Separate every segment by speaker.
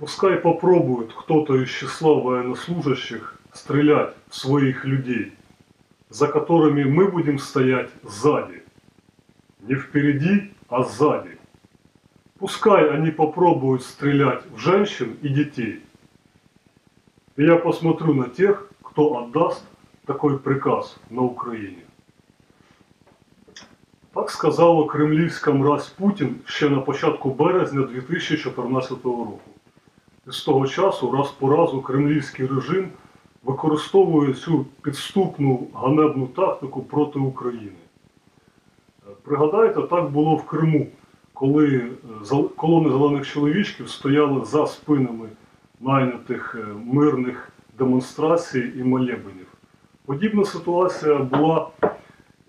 Speaker 1: Пускай попробует кто-то из числа военнослужащих стрелять в своих людей, за которыми мы будем стоять сзади. Не впереди, а сзади. Пускай они попробуют стрелять в женщин и детей. И я посмотрю на тех, кто отдаст такой приказ на Україні. Так сказала кремлівська мразь Путін ще на початку березня 2014 року. З того часу раз по разу кремлівський режим використовує цю підступну ганебну тактику проти України. Пригадайте, так було в Криму, коли е, колони зелених чоловічків стояли за спинами найнятих е, мирних демонстрацій і молебенів. Подібна ситуація була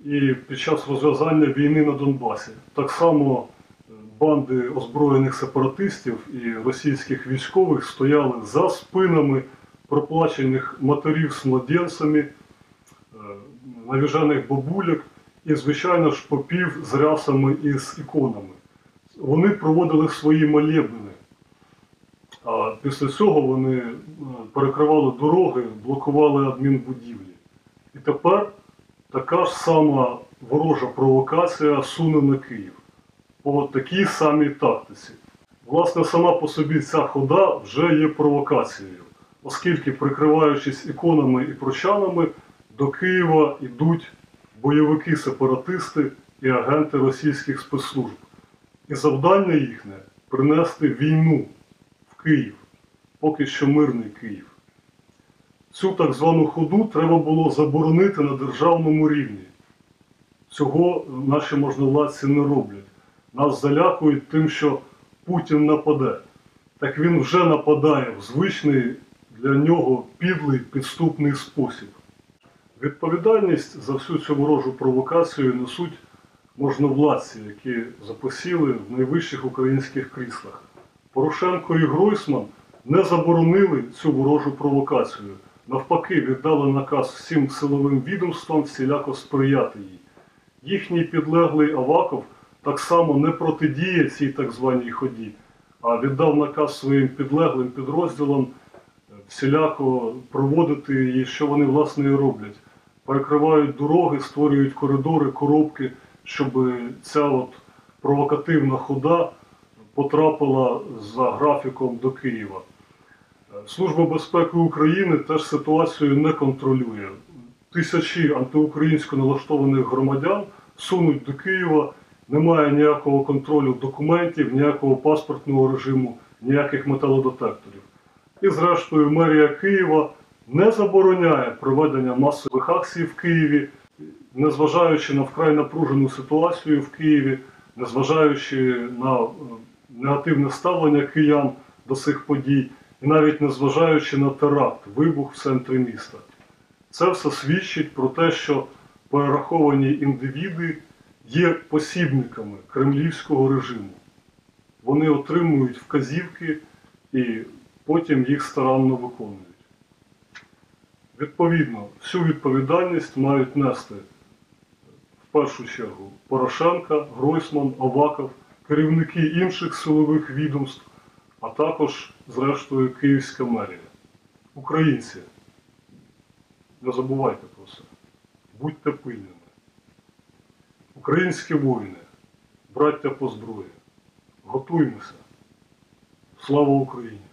Speaker 1: і під час розв'язання війни на Донбасі. Так само банди озброєних сепаратистів і російських військових стояли за спинами проплачених матерів з младенцями, е, навіжених бабуляк і, звичайно ж, попів з рясами і з іконами. Вони проводили свої молебни. А після цього вони е, перекривали дороги, блокували адмінбудівлі. І тепер така ж сама ворожа провокація суне на Київ по такій самій тактиці. Власне, сама по собі ця хода вже є провокацією, оскільки, прикриваючись іконами і прощанами, до Києва йдуть бойовики-сепаратисти і агенти російських спецслужб. І завдання їхнє принести війну в Київ, поки що мирний Київ. Цю так звану ходу треба було заборонити на державному рівні. Цього наші можновладці не роблять. Нас залякують тим, що Путін нападе. Так він вже нападає в звичний для нього підлий підступний спосіб. Відповідальність за всю цю ворожу провокацію несуть можновладці, які запосіли в найвищих українських кріслах. Порошенко і Гройсман не заборонили цю ворожу провокацію. Навпаки, віддали наказ всім силовим відомствам всіляко сприяти їй. Їхній підлеглий Аваков так само не протидіє цій так званій ході, а віддав наказ своїм підлеглим підрозділам е, всіляко проводити її, що вони власне і роблять. Перекривають дороги, створюють коридори, коробки, щоб ця от провокативна хода потрапила за графіком до Києва. Е, Служба безпеки України теж ситуацію не контролює. Тисячі антиукраїнсько налаштованих громадян сунуть до Києва, немає ніякого контролю документів, ніякого паспортного режиму, ніяких металодетекторів. І зрештою мерія Києва не забороняє проведення масових акцій в Києві, незважаючи на вкрай напружену ситуацію в Києві, незважаючи на е, негативне ставлення киян до цих подій, і навіть незважаючи на теракт, вибух в центрі міста. Це все свідчить про те, що перераховані індивіди є посібниками кремлівського режиму. Вони отримують вказівки і потім їх старанно виконують. Відповідно, всю відповідальність мають нести в першу чергу Порошенка, Гройсман, Аваков, керівники інших силових відомств, а також, зрештою, Київська мерія. Українці, не забувайте про це. Будьте пильними. Українські воїни, браття по зброї, готуймося. Слава Україні!